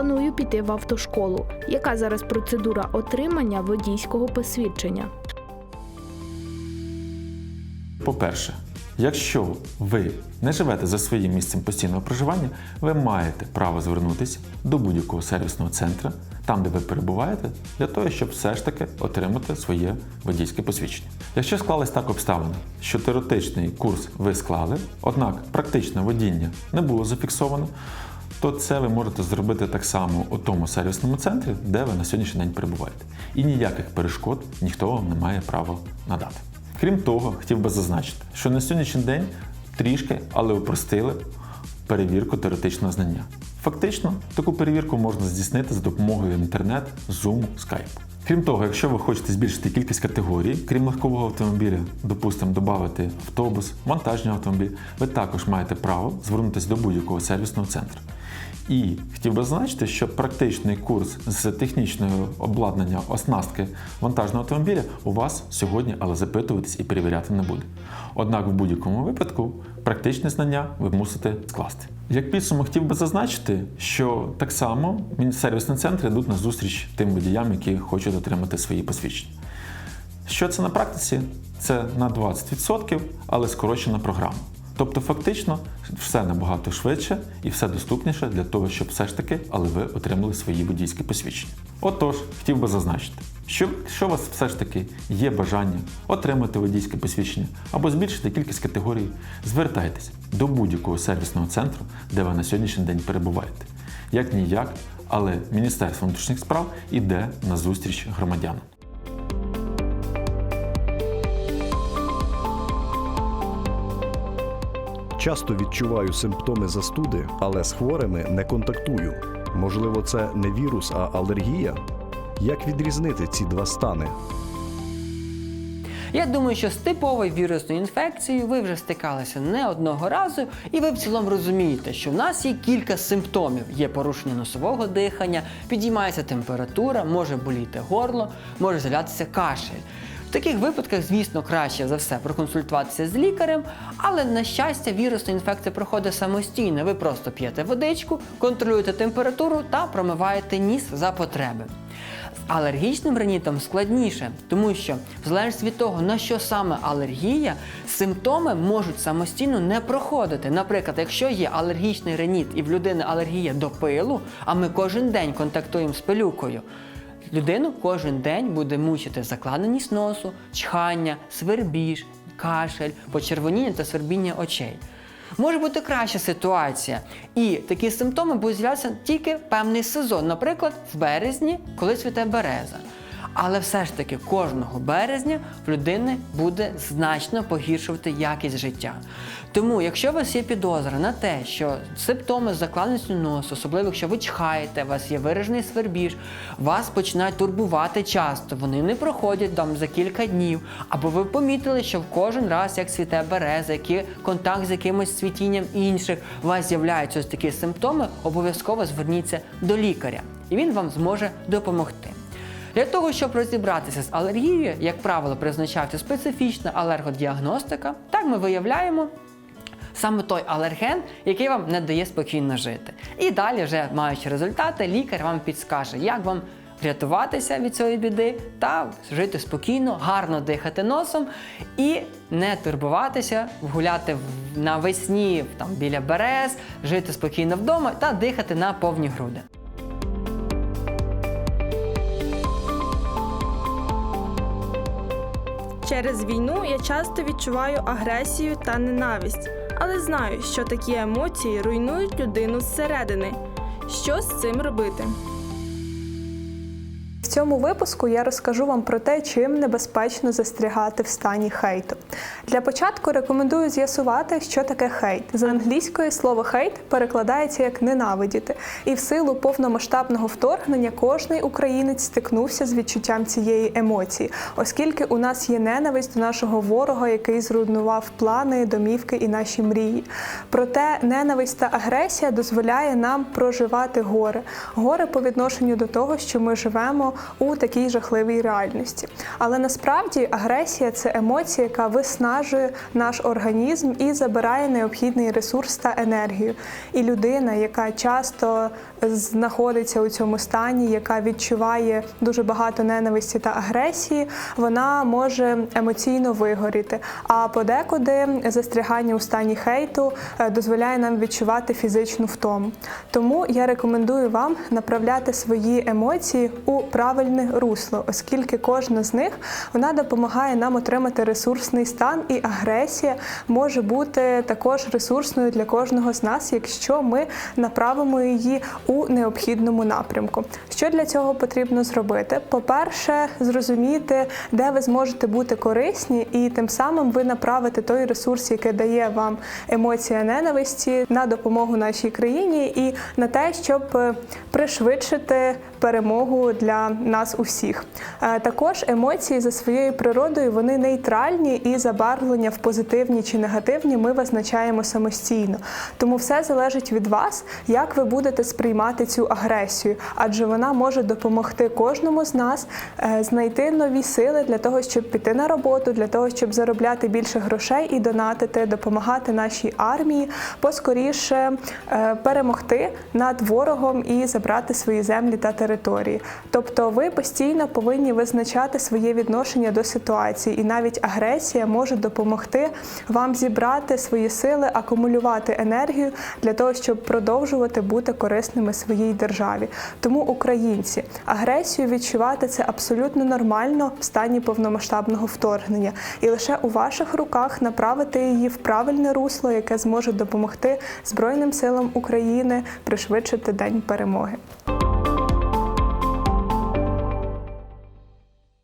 Планую піти в автошколу. Яка зараз процедура отримання водійського посвідчення? По-перше, якщо ви не живете за своїм місцем постійного проживання, ви маєте право звернутися до будь-якого сервісного центру, там, де ви перебуваєте, для того, щоб все ж таки отримати своє водійське посвідчення. Якщо склались так обставини, що теоретичний курс ви склали, однак практичне водіння не було зафіксовано, то це ви можете зробити так само у тому сервісному центрі, де ви на сьогоднішній день перебуваєте. І ніяких перешкод ніхто вам не має права надати. Крім того, хотів би зазначити, що на сьогоднішній день трішки, але упростили перевірку теоретичного знання. Фактично, таку перевірку можна здійснити за допомогою інтернет, Zoom, Skype. Крім того, якщо ви хочете збільшити кількість категорій, крім легкового автомобіля, допустимо, додати автобус, вантажний автомобіль, ви також маєте право звернутися до будь-якого сервісного центру. І хотів би зазначити, що практичний курс з технічного обладнання оснастки вантажного автомобіля у вас сьогодні, але запитуватись і перевіряти не буде. Однак в будь-якому випадку практичне знання ви мусите скласти. Як підсумок хотів би зазначити, що так само сервісні центри йдуть на зустріч тим водіям, які хочуть отримати свої посвідчення. Що це на практиці? Це на 20%, але скорочена програма. Тобто, фактично, все набагато швидше і все доступніше для того, щоб все ж таки, але ви отримали свої водійські посвідчення. Отож, хотів би зазначити, що якщо у вас все ж таки є бажання отримати водійське посвідчення або збільшити кількість категорій, звертайтеся до будь-якого сервісного центру, де ви на сьогоднішній день перебуваєте. Як ніяк, але Міністерство внутрішніх справ іде на зустріч громадянам. Часто відчуваю симптоми застуди, але з хворими не контактую. Можливо, це не вірус, а алергія? Як відрізнити ці два стани? Я думаю, що з типовою вірусною інфекцією ви вже стикалися не одного разу, і ви в цілому розумієте, що в нас є кілька симптомів: є порушення носового дихання, підіймається температура, може боліти горло, може з'являтися кашель. В таких випадках, звісно, краще за все проконсультуватися з лікарем, але на щастя, вірусна інфекція проходить самостійно. Ви просто п'єте водичку, контролюєте температуру та промиваєте ніс за потреби. З алергічним ринітом складніше, тому що в залежності від того, на що саме алергія, симптоми можуть самостійно не проходити. Наприклад, якщо є алергічний реніт і в людини алергія до пилу, а ми кожен день контактуємо з пилюкою. Людину кожен день буде мучити закладеність носу, чхання, свербіж, кашель, почервоніння та свербіння очей. Може бути краща ситуація, і такі симптоми будуть з'являтися тільки певний сезон, наприклад, в березні, коли цвіте береза. Але все ж таки кожного березня в людини буде значно погіршувати якість життя. Тому, якщо у вас є підозра на те, що симптоми з закладеністю носу, особливо якщо ви чхаєте, у вас є виражений свербіж, вас починають турбувати часто, вони не проходять там за кілька днів, або ви помітили, що в кожен раз, як цвіте береза, який контакт з якимось цвітінням інших, у вас з'являються ось такі симптоми, обов'язково зверніться до лікаря, і він вам зможе допомогти. Для того, щоб розібратися з алергією, як правило, призначається специфічна алергодіагностика. Так ми виявляємо саме той алерген, який вам не дає спокійно жити. І далі, вже маючи результати, лікар вам підскаже, як вам врятуватися від цієї біди та жити спокійно, гарно дихати носом і не турбуватися, гуляти навесні там, біля берез, жити спокійно вдома та дихати на повні груди. Через війну я часто відчуваю агресію та ненависть, але знаю, що такі емоції руйнують людину зсередини. Що з цим робити? Цьому випуску я розкажу вам про те, чим небезпечно застрягати в стані хейту. Для початку рекомендую з'ясувати, що таке хейт. З англійської слово хейт перекладається як ненавидіти, і в силу повномасштабного вторгнення кожний українець стикнувся з відчуттям цієї емоції, оскільки у нас є ненависть до нашого ворога, який зруйнував плани, домівки і наші мрії. Проте ненависть та агресія дозволяє нам проживати горе. Горе по відношенню до того, що ми живемо у такій жахливій реальності. Але насправді агресія це емоція, яка виснажує наш організм і забирає необхідний ресурс та енергію. І людина, яка часто знаходиться у цьому стані, яка відчуває дуже багато ненависті та агресії, вона може емоційно вигоріти. А подекуди застрягання у стані хейту е, дозволяє нам відчувати фізичну втому. Тому я рекомендую вам направляти свої емоції у правильне русло, оскільки кожна з них вона допомагає нам отримати ресурсний стан, і агресія може бути також ресурсною для кожного з нас, якщо ми направимо її у необхідному напрямку. Що для цього потрібно зробити? По-перше, зрозуміти, де ви зможете бути корисні, і тим самим ви направите той ресурс, який дає вам емоція ненависті, на допомогу нашій країні і на те, щоб е, пришвидшити перемогу для нас усіх. Е, Також емоції за своєю природою вони нейтральні і забарвлення в позитивні чи негативні ми визначаємо самостійно. Тому все залежить від вас, як ви будете сприймати цю агресію, адже вона може допомогти кожному з нас е, знайти нові сили для того, щоб піти на роботу, для того, щоб заробляти більше грошей і донатити, допомагати нашій армії поскоріше е, перемогти над ворогом і забрати свої землі та території. Тобто, ви постійно повинні визначати своє відношення до ситуації, і навіть агресія може допомогти вам зібрати свої сили, акумулювати енергію для того, щоб продовжувати бути корисними своїй державі. Тому українці агресію відчувати це абсолютно нормально в стані повномасштабного вторгнення, і лише у ваших руках направити її в правильне русло, яке зможе допомогти Збройним силам України пришвидшити день перемоги.